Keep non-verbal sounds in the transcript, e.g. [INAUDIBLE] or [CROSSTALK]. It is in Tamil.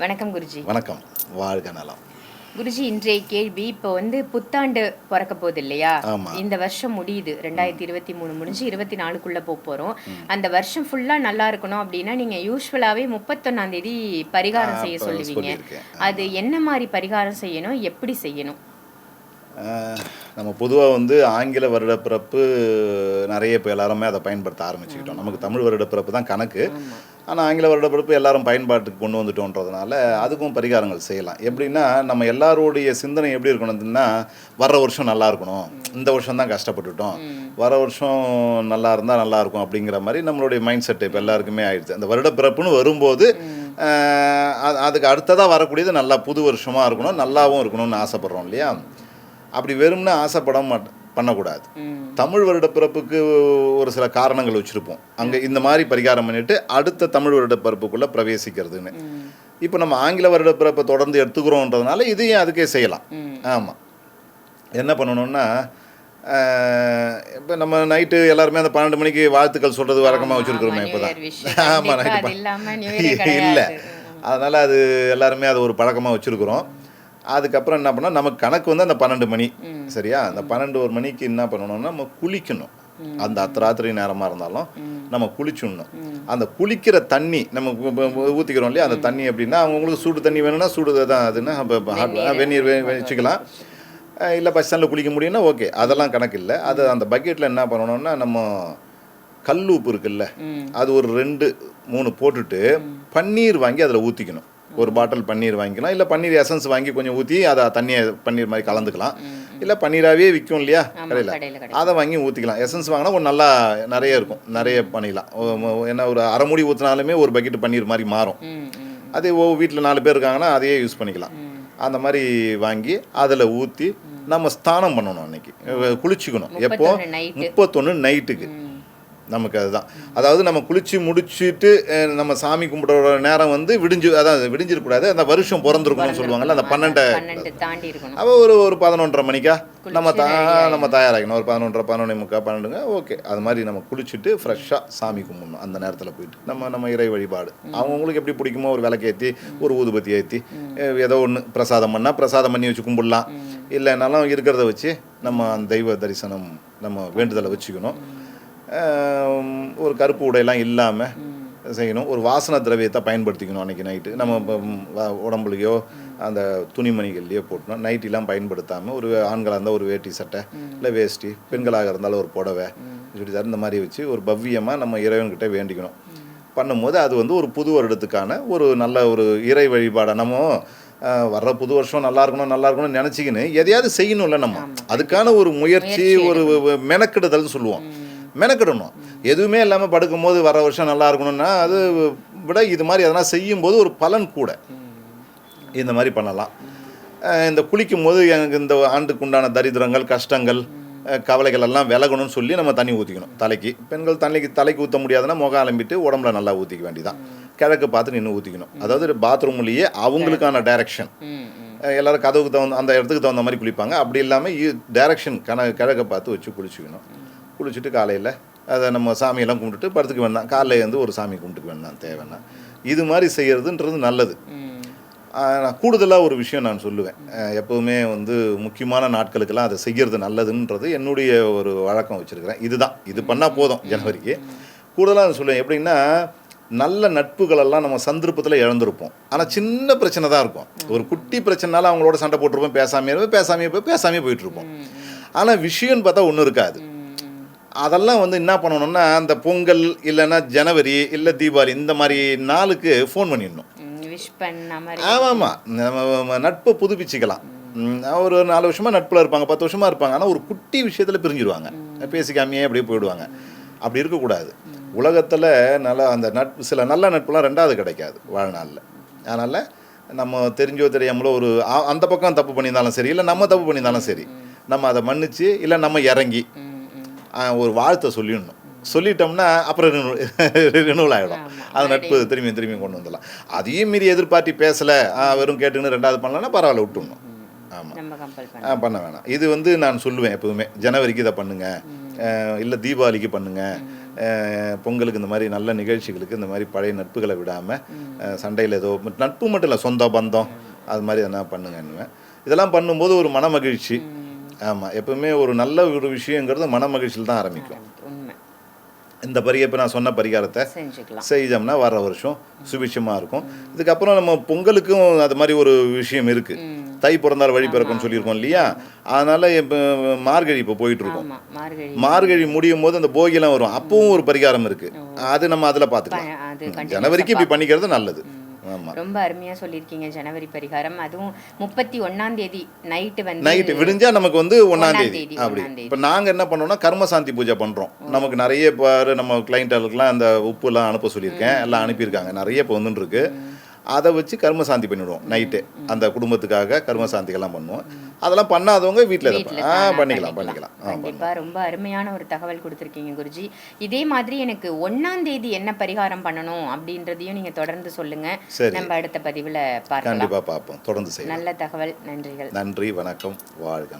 வணக்கம் குருஜி. வணக்கம். வாழ்க நலம். குருஜி இன்றைய கேள்வி இப்போ வந்து புத்தாண்டு பிறக்க போகுது இல்லையா. இந்த வருஷம் முடியுது. ரெண்டாயிரத்தி இருபத்தி மூணு முடிஞ்சு இருபத்தி நாலுக்குள்ள போக போறோம் அந்த வருஷம் ஃபுல்லா நல்லா இருக்கணும் அப்படின்னா நீங்க யூஸ்வலாவே முப்பத்தொன்னாம் தேதி பரிகாரம் செய்ய சொல்லுவீங்க. அது என்ன மாதிரி பரிகாரம் செய்யணும்? எப்படி செய்யணும்? நம்ம பொதுவாக வந்து ஆங்கில வருட பிறப்பு நிறைய இப்போ எல்லாருமே அதை பயன்படுத்த ஆரம்பிச்சுக்கிட்டோம். நமக்கு தமிழ் வருட பிறப்பு தான் கணக்கு. ஆனால் ஆங்கில வருட பிறப்பு எல்லாரும் பயன்பாட்டுக்கு கொண்டு வந்துட்டோன்றதுனால அதுக்கும் பரிகாரங்கள் செய்யலாம். எப்படின்னா நம்ம எல்லாருடைய சிந்தனை எப்படி இருக்கணும்னா வர்ற வருஷம் நல்லா இருக்கணும். இந்த வருஷம் தான் கஷ்டப்பட்டுட்டோம். வர வருஷம் நல்லா இருந்தால் நல்லா இருக்கும் அப்படிங்கிற மாதிரி நம்மளுடைய மைண்ட் செட் இப்போ எல்லாருக்குமே ஆயிடுச்சு. அந்த வருட பிறப்புன்னு வரும்போது அதுக்கு அடுத்ததாக வரக்கூடியது நல்லா புது வருஷமாக இருக்கணும் நல்லாவும் இருக்கணும்னு ஆசைப்படுறோம் இல்லையா? அப்படி வெறும்னு ஆசைப்பட மாட்ட பண்ணக்கூடாது. தமிழ் வருட பிறப்புக்கு ஒரு சில காரணங்கள் வச்சுருப்போம். அங்கே இந்த மாதிரி பரிகாரம் பண்ணிட்டு அடுத்த தமிழ் வருட பிறப்புக்குள்ளே பிரவேசிக்கிறதுன்னு. இப்போ நம்ம ஆங்கில வருட பிறப்பை தொடர்ந்து எடுத்துக்கிறோன்றதுனால இதையும் அதுக்கே செய்யலாம். ஆமாம் என்ன பண்ணணும்னா இப்போ நம்ம நைட்டு எல்லாருமே அந்த பன்னெண்டு மணிக்கு வாழ்த்துக்கள் சொல்கிறது வழக்கமாக வச்சுருக்குறோமே இப்போ தான். ஆமாம் நைட்டு இல்லை. அதனால் அது எல்லாருமே அது ஒரு பழக்கமாக வச்சுருக்குறோம். அதுக்கப்புறம் என்ன பண்ணால் நமக்கு கணக்கு வந்து அந்த பன்னெண்டு மணி. சரியா? அந்த பன்னெண்டு ஒரு மணிக்கு என்ன பண்ணணும்னா நம்ம குளிக்கணும். அந்த அர்த்தராத்திரி நேரமாக இருந்தாலும் நம்ம குளிச்சுடணும். அந்த குளிக்கிற தண்ணி நம்ம ஊற்றிக்கிறோம் இல்லையா? அந்த தண்ணி எப்படின்னா அவங்களுக்கு சூடு தண்ணி வேணும்னா சூடு தான் அதுன்னா வெந்நீர். வச்சுக்கலாம். இல்லை பஸ் ஸ்டாண்டில் குளிக்க முடியும்னா ஓகே. அதெல்லாம் கணக்கு இல்லை. அது அந்த பக்கெட்டில் என்ன பண்ணணும்னா நம்ம கல் உப்பு இருக்குல்ல? அது ஒரு ரெண்டு மூணு போட்டுட்டு பன்னீர் வாங்கி அதில் ஊற்றிக்கணும் ஒரு பாட்டில் பன்னீர் வாங்கிக்கலாம் இல்லை பன்னீர் எசன்ஸ் வாங்கி கொஞ்சம் ஊற்றி அதை தண்ணியை பன்னீர் மாதிரி கலந்துக்கலாம். இல்லை பன்னீராகவே விற்கும் இல்லையா? கடையில். அதை வாங்கி ஊற்றிக்கலாம் எசன்ஸ் வாங்கினா ஒரு நல்லா நிறைய இருக்கும். நிறைய பண்ணிக்கலாம் என்ன ஒரு அரை மூடி ஊற்றினாலுமே ஒரு பக்கெட் பன்னீர் மாதிரி மாறும். அதே ஓ வீட்டில் நாலு பேர் இருக்காங்கன்னா அதையே யூஸ் பண்ணிக்கலாம். அந்த மாதிரி வாங்கி அதில் ஊற்றி நம்ம ஸ்நானம் பண்ணணும் அன்னைக்கு. குளிச்சுக்கணும். எப்போ. முப்பத்தொன்று நைட்டுக்கு நமக்கு அதுதான். அதாவது நம்ம குளிச்சு முடிச்சுட்டு நம்ம சாமி கும்பிடுற நேரம் வந்து விடிஞ்சு அதாவது விடிஞ்சிடக்கூடாது அந்த வருஷம் பிறந்திருக்கணும்னு சொல்லுவாங்கல்ல அந்த பன்னெண்டை. அப்போ ஒரு ஒரு பதினொன்றரை மணிக்கா? நம்ம தா நம்ம தயாராகணும் ஒரு பதினொன்றரை பதினொன்றே முக்கா பன்னெண்டுங்க ஓகே. அது மாதிரி நம்ம குளிச்சுட்டு ஃப்ரெஷ்ஷாக சாமி கும்பிடணும் அந்த நேரத்தில் போயிட்டு. நம்ம நம்ம இறை வழிபாடு. அவங்கவுங்களுக்கு எப்படி பிடிக்குமோ ஒரு விளக்கேற்றி ஒரு ஊதுபத்தி ஏற்றி ஏதோ ஒன்று பிரசாதம் பண்ணால் பிரசாதம் பண்ணி வச்சு கும்பிடலாம். இல்லைனாலும் இருக்கிறத வச்சு நம்ம அந்த தெய்வ தரிசனம் நம்ம வேண்டுதலை வச்சுக்கணும். ஒரு கருப்பு உடையெல்லாம் இல்லாமல் செய்யணும். ஒரு வாசன திரவியத்தை பயன்படுத்திக்கணும் அன்றைக்கி நைட்டு நம்ம உடம்புலையோ அந்த துணிமணிகள்லையோ போட்டோம் நைட்டிலாம் பயன்படுத்தாமல் ஒரு ஆண்களாக இருந்தால் ஒரு வேட்டி சட்டை இல்லை வேஷ்டி பெண்களாக இருந்தாலும் ஒரு புடவை சுடிதார் இந்த மாதிரி வச்சு ஒரு பவ்யமாக நம்ம இறைவன்கிட்ட வேண்டிக்கணும். பண்ணும்போது அது வந்து ஒரு புது வருடத்துக்கான ஒரு நல்ல ஒரு இறை வழிபாடை. நம்ம வர்ற புது வருஷம் நல்லா இருக்கணும் நல்லா இருக்கணும்னு நினச்சிக்கின்னு எதையாவது செய்யணும்ல நம்ம. அதுக்கான ஒரு முயற்சி ஒரு மெனக்கெடுதல்னு சொல்லுவோம். மெனக்கெடணும். எதுவுமே இல்லாமல் படுக்கும்போது வர வருஷம் நல்லா இருக்கணும்னா அது விட இது மாதிரி எதனா செய்யும்போது ஒரு பலன் கூட. இந்த மாதிரி பண்ணலாம். இந்த குளிக்கும் போது எனக்கு இந்த ஆண்டுக்கு உண்டான தரித்திரங்கள் கஷ்டங்கள் கவலைகள் எல்லாம் விலகணும்னு சொல்லி நம்ம தண்ணி ஊற்றிக்கணும் தலைக்கு. பெண்கள் தலைக்கு தலைக்கு ஊற்ற முடியாதுன்னா முகம் அலம்பிட்டு உடம்புல நல்லா ஊற்றிக்க வேண்டியதான் கிழக்கு பார்த்து நின்று ஊற்றிக்கணும் அதாவது பாத்ரூம்லேயே அவங்களுக்கான டைரக்ஷன். எல்லாரும் கதவுக்கு தகுந்த அந்த இடத்துக்கு தகுந்த மாதிரி குளிப்பாங்க. அப்படி இல்லாமல் டைரக்ஷன் கண கிழக்க பார்த்து வச்சு குளிச்சுக்கணும். குளிச்சுட்டு காலையில் அதை நம்ம சாமியெல்லாம் கும்பிட்டுட்டு படுத்துக்க வேண்டாம். காலையில் வந்து ஒரு சாமி கும்பிட்டுக்க வேண்டாம் தேவைன்னா. இது மாதிரி செய்கிறதுன்றது நல்லது. நான் கூடுதலாக ஒரு விஷயம் நான் சொல்லுவேன். எப்போவுமே வந்து முக்கியமான நாட்களுக்கெல்லாம் அதை செய்கிறது நல்லதுன்றது என்னுடைய ஒரு வழக்கம் வச்சுருக்கிறேன். இதுதான். இது பண்ணால் போதும் ஜனவரிக்கு. கூடுதலாக நான் சொல்லுவேன். எப்படின்னா நல்ல நட்புகளெல்லாம் நம்ம சந்தர்ப்பத்தில் இழந்திருப்போம். ஆனால் சின்ன பிரச்சனை தான் இருக்கும். ஒரு குட்டி பிரச்சனைனால அவங்களோட சண்டை போட்டிருப்போம். பேசாமே இருப்போம். பேசாமே போய் பேசாமே போயிட்டுருப்போம் ஆனால் விஷயம்னு பார்த்தா ஒன்றும் இருக்காது. அதெல்லாம் வந்து என்ன பண்ணணும்னா அந்த பொங்கல் இல்லைன்னா ஜனவரி இல்லை தீபாவளி இந்த மாதிரி நாளுக்கு ஃபோன் பண்ணிடணும். ஆமாம் நம்ம நட்பை புதுப்பிச்சுக்கலாம். ஒரு நாலு வருஷமாக நட்பில் இருப்பாங்க பத்து வருஷமாக இருப்பாங்க. ஆனால் ஒரு குட்டி விஷயத்தில் பிரிஞ்சிருவாங்க. பேசிக்காமையே அப்படியே போயிடுவாங்க. அப்படி இருக்கக்கூடாது. உலகத்தில் நல்ல அந்த நட்பு சில நல்ல நட்புலாம் ரெண்டாவது கிடைக்காது வாழ்நாளில். அதனால் நம்ம தெரிஞ்சோ தெரியாமலோ ஒரு அந்த பக்கம் தப்பு பண்ணியிருந்தாலும் சரி இல்லை நம்ம தப்பு பண்ணியிருந்தாலும் சரி நம்ம அதை மன்னிச்சு இல்லை நம்ம இறங்கி ஒரு வாழ்த்தை சொல்லிடணும். சொல்லிட்டோம்னா அப்புறம் ரினுவல் [LAUGHS] ஆகிடும். அது நட்பு திரும்பி திரும்பி கொண்டு வந்துடலாம். அதையும் மீறி எதிர்பார்ட்டி பேசலை வெறும் கேட்டுன்னு ரெண்டாவது பண்ணலன்னா பரவாயில்ல விட்டுடணும். ஆமாம் பண்ண ஆ, பண்ண வேணாம். இது வந்து நான் சொல்லுவேன் எப்பவுமே. ஜனவரிக்கு இதை பண்ணுங்க. இல்லை தீபாவளிக்கு பண்ணுங்க. அஹ், பொங்கலுக்கு இந்த மாதிரி நல்ல நிகழ்ச்சிகளுக்கு இந்த மாதிரி பழைய நட்புகளை விடாமல் சண்டையில் ஏதோ நட்பு மட்டும் இல்லை சொந்த பந்தம் அது மாதிரி எதனா பண்ணுங்கன்னுவேன் இதெல்லாம் பண்ணும்போது ஒரு மன மகிழ்ச்சி. ஆமாம் எப்பவுமே ஒரு நல்ல ஒரு விஷயங்கிறது மன மகிழ்ச்சியில் தான் ஆரம்பிக்கும். இந்த பரிகை இப்போ நான் சொன்ன பரிகாரத்தை செஞ்சோம்னா வர வருஷம் சுபிட்சமாக இருக்கும். இதுக்கப்புறம் நம்ம பொங்கலுக்கும் அது மாதிரி ஒரு விஷயம் இருக்கு. தை பிறந்தால் வழி பிறக்கும்னு சொல்லியிருக்கோம் இல்லையா? அதனால இப்போ மார்கழி இப்போ போயிட்டு இருக்கோம் ஆமா மார்கழி. முடியும் போது அந்த போகிலாம் வரும். அப்பவும் ஒரு பரிகாரம் இருக்கு. அது நம்ம அதில் பார்த்துக்கலாம் ஜனவரிக்கு இப்படி பண்ணிக்கிறது நல்லது. ரொம்ப அருமையா சொல்லியிருக்கீங்க ஜனவரி பரிகாரம். அதுவும் முப்பத்தி ஒன்னாம் தேதி நைட்டு வந்து நைட்டு விடிஞ்சா நமக்கு வந்து ஒன்றாம் தேதி. அப்படி. இப்போ நாங்கள் என்ன பண்ணோம்னா கர்மசாந்தி பூஜை பண்ணுறோம் நமக்கு நிறைய பாரு நம்ம கிளைண்ட்டுகளுக்குலாம் அந்த உப்புலாம் அனுப்ப சொல்லியிருக்கேன். எல்லாம் அனுப்பியிருக்காங்க. நிறைய இப்போ வந்துட்டு இருக்கு. அதை வச்சு கர்மசாந்தி பண்ணிவிடுவோம் நைட்டு அந்த குடும்பத்துக்காக கர்மசாந்திகள்லாம் பண்ணுவோம். அதெல்லாம் பண்ணாதவங்க வீட்டில் ஆ பண்ணிக்கலாம் பண்ணிக்கலாம். ஆ கண்டிப்பா ரொம்ப அருமையான ஒரு தகவல் கொடுத்துருக்கீங்க குருஜி. இதே மாதிரி எனக்கு ஒன்னாம் தேதி என்ன பரிகாரம் பண்ணணும் அப்படின்றதையும் நீங்க தொடர்ந்து சொல்லுங்க. நம்ம அடுத்த பதிவுல பார்க்கலாம். கண்டிப்பாக பார்ப்போம். தொடர்ந்து செய்யலாம் நல்ல தகவல் நன்றிகள். நன்றி வணக்கம் வாழ்க